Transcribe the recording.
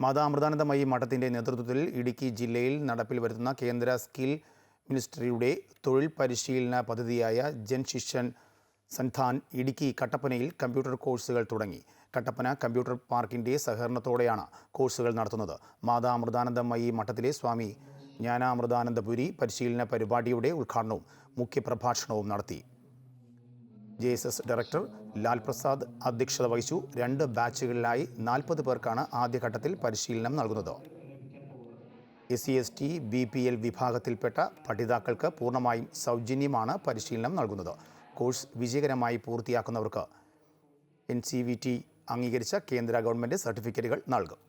മാതാമൃതാനന്ദമയി മഠത്തിന്റെ നേതൃത്വത്തിൽ ഇടുക്കി ജില്ലയിൽ നടപ്പിൽ വരുത്തുന്ന കേന്ദ്ര സ്കിൽ മിനിസ്ട്രിയുടെ തൊഴിൽ പരിശീലന പദ്ധതിയായ ജൻ ശിക്ഷൻ സൻഥാൻ ഇടുക്കി കട്ടപ്പനയിൽ കമ്പ്യൂട്ടർ കോഴ്സുകൾ തുടങ്ങി. കട്ടപ്പന കമ്പ്യൂട്ടർ പാർക്കിന്റെ സഹകരണത്തോടെയാണ് കോഴ്സുകൾ നടത്തുന്നത്. മാതാമൃതാനന്ദമയി മഠത്തിലെ സ്വാമി ജ്ഞാനാമൃതാനന്ദപുരി പരിശീലന പരിപാടിയുടെ ഉദ്ഘാടനവും മുഖ്യപ്രഭാഷണവും നടത്തി. J S S director Lal Prasad അധ്യക്ഷത വഹിച്ചു. രണ്ട് ബാച്ചുകളിലായി നാൽപ്പത് പേർക്കാണ് ആദ്യഘട്ടത്തിൽ പരിശീലനം നൽകുന്നത്. S C S T B P L വിഭാഗത്തിൽപ്പെട്ട പഠിതാക്കൾക്ക് പൂർണമായും സൗജന്യമാണ് പരിശീലനം നൽകുന്നത്. കോഴ്സ് വിജയകരമായി പൂർത്തിയാക്കുന്നവർക്ക് എൻ സി വി ടി അംഗീകരിച്ച കേന്ദ്ര ഗവൺമെന്റ് സർട്ടിഫിക്കറ്റുകൾ നൽകും.